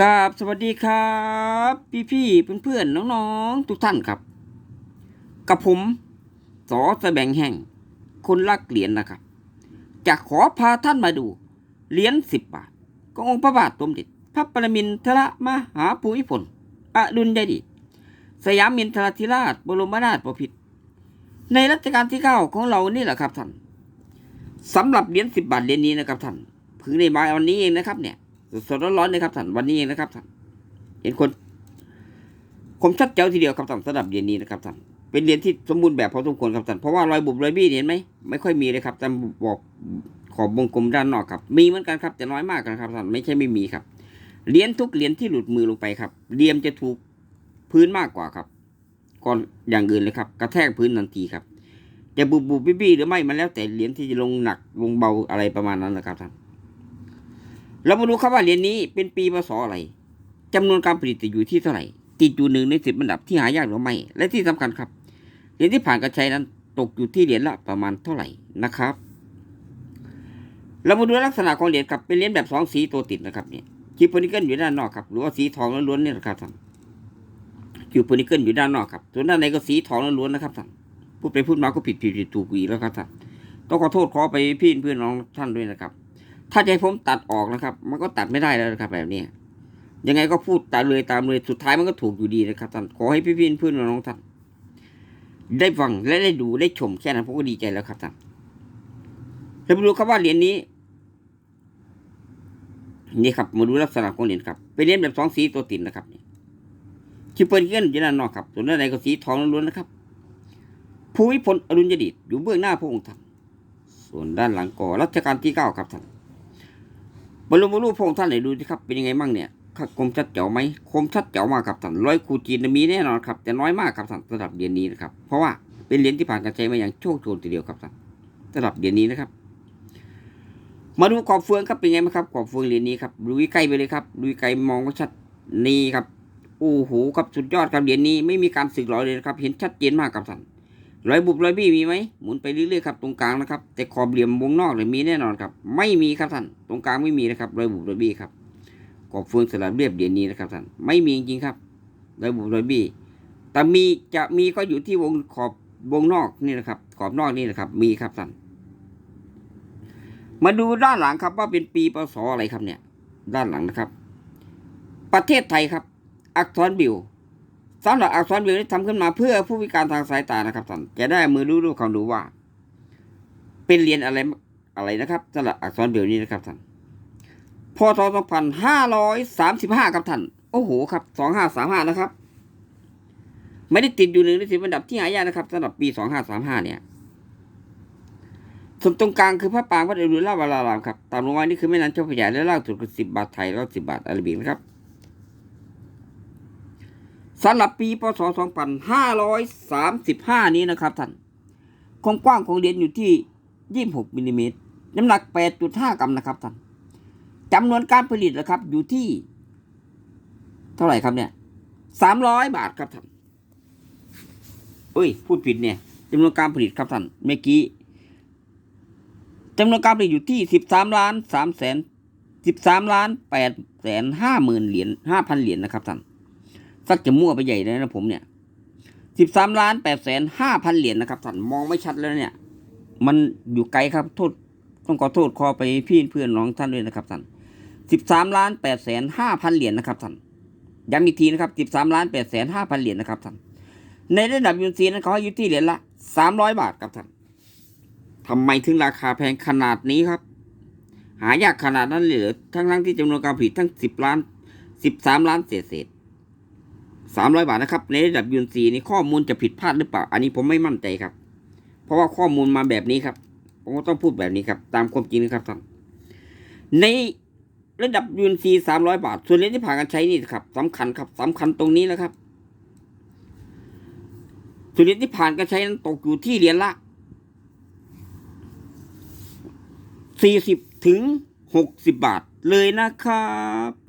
กราบสวัสดีครับ พี่พี่เพื่อนเพื่อนน้องๆ ทุกท่านครับ กับผมสอสแบงแห่ง คนรักเหรียญนะครับ จะขอพาท่านมาดูเหรียญสิบบาทขององค์พระบาทสมเด็จพระปรมินทรมหาภูมิพลอดุลยเดชสยามมินทรธิราชบรมนาถบพิตรในรัชกาลที่เก้าของเรานี่แหละครับท่านสำหรับเหรียญสิบบาทเหรียญนี้นะครับท่านเพิ่งได้มาวันนี้เองนะครับเนี่ย สดร้อนๆเลยครับท่านวันนี้เองนะครับท่านเห็นคนคมชัดเจ๋วทีเดียวครับท่านสำหรับเหรียญนี้นะครับท่านเป็นเหรียญที่สมบูรณ์แบบพอสมควรครับท่านเพราะว่ารอยบุบรอยบี้เห็นไหมไม่ค่อยมีเลยครับแต่บอกขอบวงกลมด้านนอกครับ มีเหมือนกันครับแต่น้อยมากนะครับท่านไม่ใช่ไม่มีครับเหรียญทุกเหรียญที่หลุดมือลงไปครับเหลี่ยมจะถูกพื้นมากกว่าครับก่อนอย่างอื่นเลยครับ กระแทกพื้นทันทีครับจะบุบบุบบี้บี้หรือไม่มันแล้วแต่เหรียญที่จะลงหนักลงเบาอะไรประมาณนั้นนะครับท่าน เรามาดูครับว่าเหรียญนี้เป็นปีพศอะไรจำนวนการผลิตจะอยู่ที่เท่าไหร่ ติดอยู่หนึ่งในสิบอันดับที่หายากหรือไม่ และที่สำคัญครับ เหรียญที่ผ่านการใช้นั้นตกอยู่ที่เหรียญละประมาณเท่าไหร่นะครับเรามาดูลักษณะของเหรียญครับเป็นเหรียญแบบสองสีตัวติดนะครับเนี่ยคิวโพนิเกิลอยู่ด้านนอกครับหรือว่าสีทองล้วนๆเนี่ยนะครับท่านคิวโพนิเกิลอยู่ด้านนอกครับส่วนด้านในก็สีทองล้วนๆนะครับท่านพูดไปพูดมาก็ผิดผิดผิดถูกอีกแล้วครับท่านต้องขอโทษขอไปพี่เพื่อนน้องท่านด้วยนะครับ ถ้าให้ผมตัดออกนะครับ มันก็ตัดไม่ได้แล้วนะครับ แบบนี้ยังไงก็พูดตามเลยตามเลยสุดท้ายมันก็ถูกอยู่ดีนะครับท่านขอให้พี่พี่เพื่อนน้องท่านได้ฟังและได้ดูได้ชมแค่นั้นผมก็ดีใจแล้วครับท่านเรามาดูครับว่าเหรียญนี้นี่ครับมาดูลักษณะของเหรียญครับเป็นเหรียญแบบสองสีตัวติดนะครับนี่คิปเปิลเกินยู่ด้านนอกครับส่วนด้านในก็สีทองล้วนนะครับภูมิพลอดุลยเดชอยู่เบื้องหน้าพระองค์ท่านส่วนด้านหลังก่อรัชกาลที่เก้าครับท่าน บรรลุบรรลุพงท่านไหนดูสิครับเป็นยังไงบ้างเนี่ยครับคมชัดเจ๋วไหมคมชัดเจ๋วมากครับท่านร้อยคูจีนมีแน่นอนครับ แต่น้อยมากครับท่านสำหรับเหรียญนี้นะครับ เพราะว่าเป็นเหรียญที่ผ่านการใช้มาอย่างโชคโชนทีเดียวครับท่านสำหรับเหรียญนี้นะครับ มาดูขอบเฟืองครับเป็นไงบ้างครับขอบเฟืองเหรียญนี้ครับดูใกล้ไปเลยครับดูไกลมองก็ชัดนี่ครับโอ้โหครับสุดยอดครับเหรียญนี้ไม่มีการสึกหรอเลยนะครับ เห็นชัดเจนมากครับท่าน รอยบุบรอยบี้มีไหมหมุนไปเรื่อยๆครับตรงกลางนะครับ แต่ขอบเหลี่ยมวงนอกเลยมีแน่นอนครับ ไม่มีครับท่านตรงกลางไม่มีนะครับรอยบุบรอยบี้ครับขอบเฟืองสลับเรียบเหรียญนี้นะครับท่านไม่มีจริงๆครับรอยบุบรอยบี้แต่มีจะมีก็อยู่ที่วงขอบวงนอกนี่นะครับ ขอบนอกนี่นะครับ มีครับท่านมาดูด้านหลังครับว่าเป็นปีพศอะไรครับเนี่ย ด้านหลังนะครับ ประเทศไทยครับ อักษรบิว สำหรับอักษรบิวนี้ทำขึ้นมาเพื่อผู้พิการทางสายตานะครับท่านจะได้มือรู้รู้ความรู้ว่า เป็นเรียญอะไรอะไรนะครับสำหรับอักษรบิวนี้นะครับท่านพศสองพันห้าร้อยสามสิบห้าครับท่านโอ้โหครับสองห้าสามห้านะครับ ไม่ได้ติดอยู่หนึ่งในสิบอันดับที่หายากนะครับสำหรับปีสองห้าสามห้าเนี่ยส่วนตรงกลางคือพระปรางวัดอรุณราชวรารามครับตามลงมานี่คือแม่น้ำเจ้าพระยาและล่างสุดคือสิบบาทไทยแล้วสิบบาทอาราบิกนะครับ สำหรับปีพศสองพันห้าร้อยสามสิบห้านี้นะครับท่านความกว้างของเหรียญอยู่ที่ยี่สิบหกมิลลิเมตรน้ำหนักแปดจุดห้ากรัมนะครับท่านจำนวนการผลิตนะครับอยู่ที่ เท่าไหร่ครับเนี่ยสามร้อยบาทครับท่านเอ้ย พูดผิดเนี่ยจำนวนการผลิตครับท่านเมื่อกี้จำนวนการผลิตอยู่ที่สิบสามล้านสามแสนสิบสามล้านแปดแสนห้าหมื่นเหรียญห้าพันเหรียญนะครับท่าน สักจะมั่วไปใหญ่เลยนะผมเนี่ยสิบสามล้านแปดแสนห้าพันเหรียญนะครับท่านมองไม่ชัดแล้วเนี่ย มันอยู่ไกลครับโทษต้องขอโทษขอไปพี่เพื่อนน้องท่านด้วยนะครับท่านสิบสามล้านแปดแสนห้าพันเหรียญนะครับท่านย้ำอีกทีนะครับสิบสามล้านแปดแสนห้าพันเหรียญนะครับท่านในระดับยูนซีนั้นเขาให้อยู่ที่เหรียญละสามร้อยบาทครับท่านทำไมถึงราคาแพงขนาดนี้ครับ หายากขนาดนั้นเลยเหรอทั้งทั้งๆที่จำนวนการผลิตทั้งสิบล้านสิบสามล้านเศษเศษ สามร้อยบาทนะครับในระดับยูนซีนี่ข้อมูลจะผิดพลาดหรือเปล่า อันนี้ผมไม่มั่นใจครับ เพราะว่าข้อมูลมาแบบนี้ครับ ผมก็ต้องพูดแบบนี้ครับ ตามความจริงนะครับท่านในระดับยูนซีสามร้อยบาท ส่วนเหรียญที่ผ่านการใช้นี่ครับสำคัญครับสำคัญตรงนี้แล้วครับ ส่วนเหรียญที่ผ่านการใช้นั้นตกอยู่ที่เหรียญละสี่สิบถึงหกสิบบาทเลยนะครับ